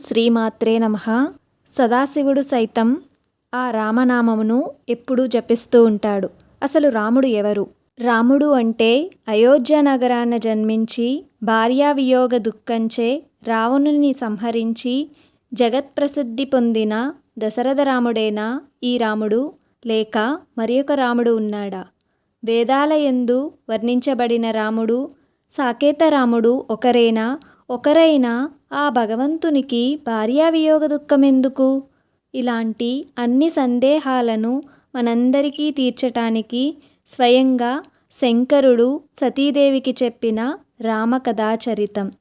శ్రీమాత్రే నమ. సదాశివుడు సైతం ఆ రామనామమును ఎప్పుడూ జపిస్తూ ఉంటాడు. అసలు రాముడు ఎవరు? రాముడు అంటే అయోధ్య నగరాన జన్మించి భార్యావియోగ దుఃఖంచే రావణుని సంహరించి జగత్ప్రసిద్ధి పొందిన దశరథ రాముడేనా ఈ రాముడు? లేక మరొక రాముడు ఉన్నాడా? వేదాలయందు వర్ణించబడిన రాముడు సాకేత రాముడు ఒకరేనా ఒకరైనా ఆ భగవంతునికి భార్యావియోగ దుఃఖం ఎందుకు ఇలాంటి అన్ని సందేహాలను మనందరికీ తీర్చటానికి స్వయంగా శంకరుడు సతీదేవికి చెప్పిన రామకథాచరితం.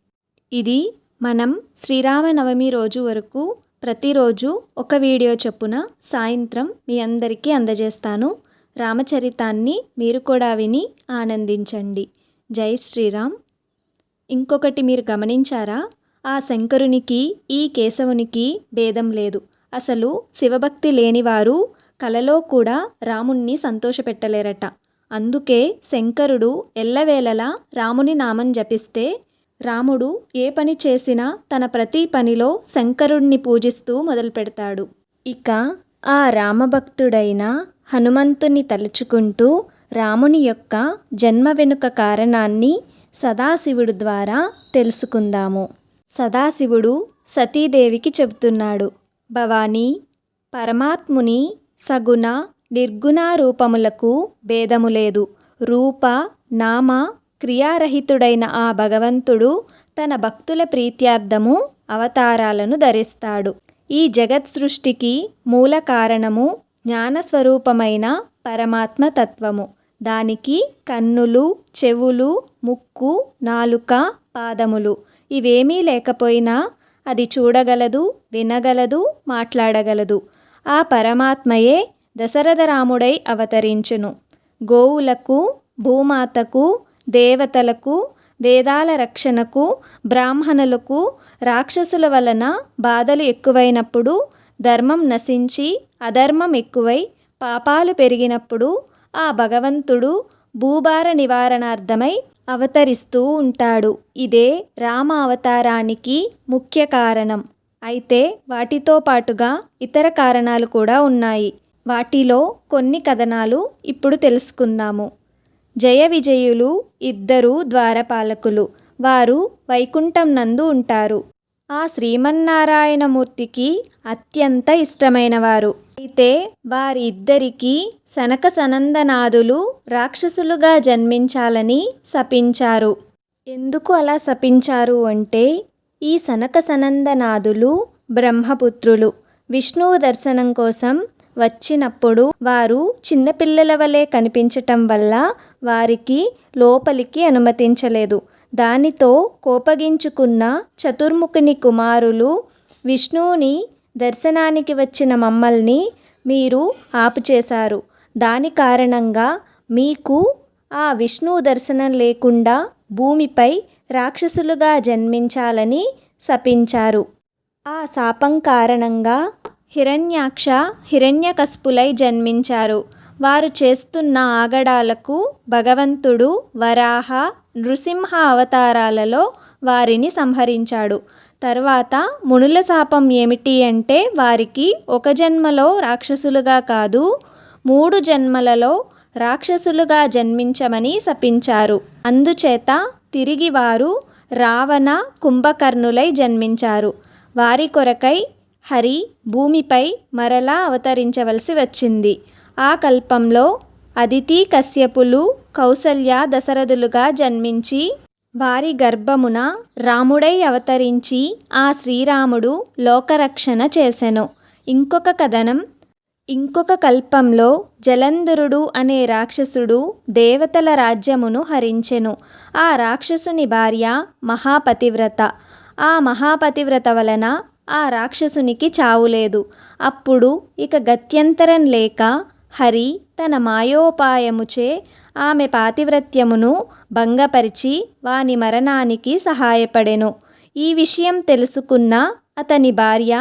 ఇది మనం శ్రీరామనవమి రోజు వరకు ప్రతిరోజు ఒక వీడియో చొప్పున సాయంత్రం మీ అందరికీ అందజేస్తాను. రామచరితాన్ని మీరు కూడా విని ఆనందించండి. జై శ్రీరామ్. ఇంకొకటి మీరు గమనించారా? ఆ శంకరునికి ఈ కేశవునికి భేదం లేదు. అసలు శివభక్తి లేనివారు కలలో కూడా రాముణ్ణి సంతోషపెట్టలేరట. అందుకే శంకరుడు ఎల్లవేళలా రాముని నామం జపిస్తే రాముడు ఏ పని చేసినా తన ప్రతి పనిలో శంకరుణ్ణి పూజిస్తూ మొదలుపెడతాడు. ఇక ఆ రామభక్తుడైన హనుమంతుని తలుచుకుంటూ రాముని యొక్క జన్మ వెనుక కారణాన్ని సదాశివుడు ద్వారా తెలుసుకుందాము. సదాశివుడు సతీదేవికి చెబుతున్నాడు. భవానీ పరమాత్ముని సగుణ నిర్గుణ రూపములకు భేదము లేదు. రూప నామ క్రియారహితుడైన ఆ భగవంతుడు తన భక్తుల ప్రీత్యార్థము అవతారాలను ధరిస్తాడు. ఈ జగత్ సృష్టికి మూల కారణము జ్ఞానస్వరూపమైన పరమాత్మ తత్వము. దానికి కన్నులు చెవులు ముక్కు నాలుక పాదములు. ఇవేమీ లేకపోయినా అది చూడగలదు వినగలదు మాట్లాడగలదు. ఆ పరమాత్మయే దశరథరాముడై అవతరించును. గోవులకు భూమాతకు దేవతలకు వేదాల రక్షణకు బ్రాహ్మణులకు రాక్షసుల వలన బాధలు ఎక్కువైనప్పుడు ధర్మం నశించి అధర్మం ఎక్కువై పాపాలు పెరిగినప్పుడు ఆ భగవంతుడు భూభార నివారణార్థమై అవతరిస్తూ ఉంటాడు. ఇదే రామ అవతారానికి ముఖ్య కారణం. అయితే వాటితో పాటుగా ఇతర కారణాలు కూడా ఉన్నాయి. వాటిలో కొన్ని కథనాలు ఇప్పుడు తెలుసుకుందాము. జయ విజయులు ఇద్దరు ద్వారపాలకులు. వారు వైకుంఠం నందు ఉంటారు. ఆ శ్రీమన్నారాయణమూర్తికి అత్యంత ఇష్టమైనవారు. అయితే వారి ఇద్దరికీ సనక సనందనాథులు రాక్షసులుగా జన్మించాలని శపించారు. ఎందుకు అలా శపించారు అంటే ఈ సనక సనందనాథులు బ్రహ్మపుత్రులు. విష్ణువు దర్శనం కోసం వచ్చినప్పుడు వారు చిన్నపిల్లల వలె కనిపించటం వల్ల వారికి లోపలికి అనుమతించలేదు. దానితో కోపగించుకున్న చతుర్ముఖుని కుమారులు విష్ణువుని దర్శనానికి వచ్చిన మమ్మల్ని మీరు ఆపుచేశారు. దాని కారణంగా మీకు ఆ విష్ణువు దర్శనం లేకుండా భూమిపై రాక్షసులుగా జన్మించాలని శపించారు. ఆ శాపం కారణంగా హిరణ్యాక్ష హిరణ్యకస్పులై జన్మించారు. వారు చేస్తున్న ఆగడాలకు భగవంతుడు వరాహ నృసింహ అవతారాలలో వారిని సంహరించాడు. తర్వాత మునుల శాపం ఏమిటి అంటే వారికి ఒక జన్మలో రాక్షసులుగా కాదు మూడు జన్మలలో రాక్షసులుగా జన్మించమని శపించారు. అందుచేత తిరిగి వారు రావణ కుంభకర్ణులై జన్మించారు. వారి కొరకై హరి భూమిపై మరలా అవతరించవలసి వచ్చింది. ఆ కల్పంలో అదితి కశ్యపులు కౌసల్య దశరథులుగా జన్మించి వారి గర్భమున రాముడై అవతరించి ఆ శ్రీరాముడు లోకరక్షణ చేసెను. ఇంకొక కథనం ఇంకొక కల్పంలో జలంధరుడు అనే రాక్షసుడు దేవతల రాజ్యమును హరించెను. ఆ రాక్షసుని భార్య మహాపతివ్రత. ఆ మహాపతివ్రత వలన ఆ రాక్షసునికి చావులేదు. అప్పుడు ఇక గత్యంతరం లేక హరి తన మాయోపాయముచే ఆమె పాతివ్రత్యమును భంగపరిచి వాని మరణానికి సహాయపడెను. ఈ విషయం తెలుసుకున్న అతని భార్య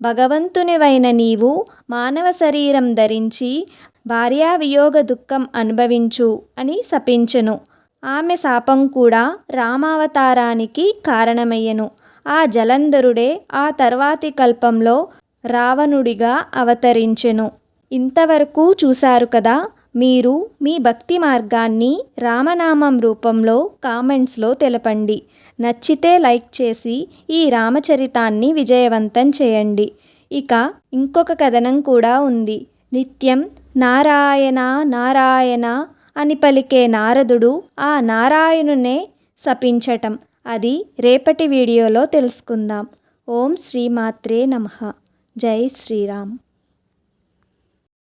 భగవంతునివైన నీవు మానవ శరీరం ధరించి భార్యావియోగ దుఃఖం అనుభవించు అని శపించెను. ఆమె శాపం కూడా రామావతారానికి కారణమయ్యెను. ఆ జలంధరుడే ఆ తర్వాతి కల్పంలో రావణుడిగా అవతరించెను. ఇంతవరకు చూశారు కదా మీరు మీ భక్తి మార్గాన్ని రామనామం రూపంలో కామెంట్స్లో తెలపండి. నచ్చితే లైక్ చేసి ఈ రామచరితాన్ని విజయవంతం చేయండి. ఇక ఇంకొక కథనం కూడా ఉంది. నిత్యం నారాయణ నారాయణ అని పలికే నారదుడు ఆ నారాయణునే శపించటం. అది రేపటి వీడియోలో తెలుసుకుందాం. ఓం శ్రీమాత్రే నమ. జై శ్రీరామ్.